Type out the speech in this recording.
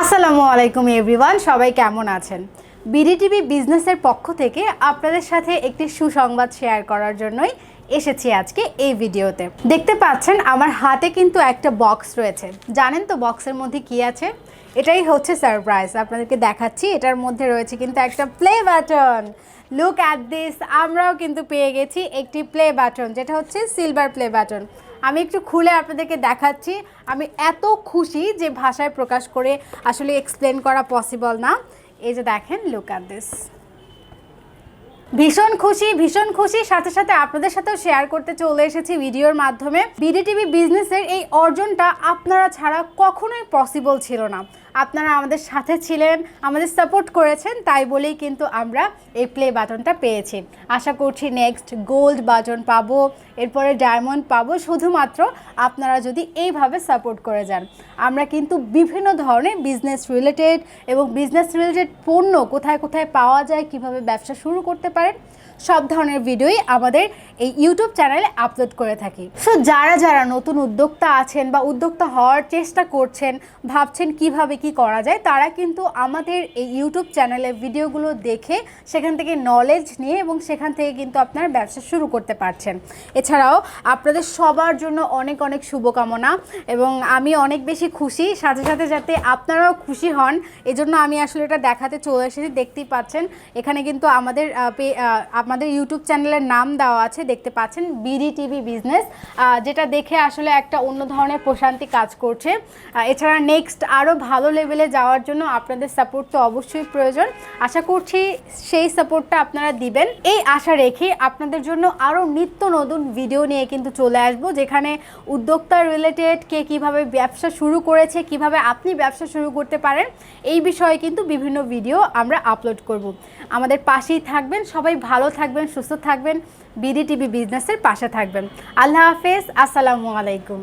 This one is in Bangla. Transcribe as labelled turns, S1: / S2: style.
S1: আসসালামু আলাইকুম এভরিওয়ান, সবাই কেমন আছেন? বিডিটিভি বিজনেসের পক্ষ থেকে আপনাদের সাথে একটি সুসংবাদ শেয়ার করার জন্যই এসেছি আজকে এই ভিডিওতে। দেখতে পাচ্ছেন, আমার হাতে কিন্তু একটা বক্স রয়েছে। জানেন তো বক্সের মধ্যে কি আছে? এটাই হচ্ছে সারপ্রাইজ। আপনাদেরকে দেখাচ্ছি, এটার মধ্যে রয়েছে কিন্তু একটা play button look at this আমরাও কিন্তু পেয়ে গেছি একটি প্লে বাটন যেটা হচ্ছে সিলভার প্লে বাটন আমি একটু খুলে আপনাদেরকে দেখাচ্ছি। আমি এত খুশি যে ভাষায় প্রকাশ করে আসলে এক্সপ্লেন করা পসিবল না। এই যে দেখেন লুক অ্যাট দিস ভীষণ খুশি ভীষণ খুশি। সাথে সাথে আপনাদের সাথেও শেয়ার করতে চলে এসেছি ভিডিওর মাধ্যমে। বিডিটিভি বিজনেসের এই অর্জনটা আপনারা ছাড়া কখনোই পসিবল ছিল না। আপনারা আমাদের সাথে ছিলেন, আমাদের সাপোর্ট করেছেন, তাই বলেই কিন্তু আমরা এই প্লে বাটনটা পেয়েছি। আশা করছি নেক্সট গোল্ড বাটন পাবো, এরপরে ডায়মন্ড পাবো, শুধুমাত্র আপনারা যদি এইভাবে সাপোর্ট করে যান। আমরা কিন্তু বিভিন্ন ধরনের বিজনেস রিলেটেড এবং বিজনেস রিলেটেড পণ্য কোথায় কোথায় পাওয়া যায়, কীভাবে ব্যবসা শুরু করতে পারেন, সব ধরনের ভিডিওই আমাদের এই ইউটিউব চ্যানেলে আপলোড করে থাকি। সো যারা যারা নতুন উদ্যোক্তা আছেন বা উদ্যোক্তা হওয়ার চেষ্টা করছেন, ভাবছেন কীভাবে কি করা যায়, তারা কিন্তু আমাদের এই ইউটিউব চ্যানেলে ভিডিওগুলো দেখে সেখান থেকে নলেজ নিয়ে এবং সেখান থেকে কিন্তু আপনার ব্যবসা শুরু করতে পারছেন। এছাড়াও আপনাদের সবার জন্য অনেক অনেক শুভকামনা এবং আমি অনেক বেশি খুশি, সাথে সাথে যাতে আপনারাও খুশি হন, এজন্য আমি আসলে এটা দেখাতে চলে এসেছি। দেখতেই পাচ্ছেন, এখানে কিন্তু আমাদের আমাদের ইউটিউব চ্যানেলের নাম দেওয়া আছে, দেখতে পাচ্ছেন, বিডি টিভি বিজনেস যেটা দেখে আসলে একটা অন্য ধরনের প্রশান্তি কাজ করছে। এছাড়া নেক্সট আরও ভালো লেভেলে যাওয়ার জন্য আপনাদের সাপোর্ট তো অবশ্যই প্রয়োজন। আশা করছি সেই সাপোর্টটা আপনারা দিবেন। এই আশা রেখে আপনাদের জন্য আরও নিত্য নতুন ভিডিও নিয়ে কিন্তু চলে আসব, যেখানে উদ্যোক্তা রিলেটেড কে কীভাবে ব্যবসা শুরু করেছে, কীভাবে আপনি ব্যবসা শুরু করতে পারেন, এই বিষয়ে কিন্তু বিভিন্ন ভিডিও আমরা আপলোড করব। আমাদের পাশেই থাকবেন, সবাই ভালো থাকবেন, সুস্থ থাকবেন বিডি টিভি বিজনেসের পাশে থাকবেন। আল্লাহ হাফেজ, আসসালামু আলাইকুম।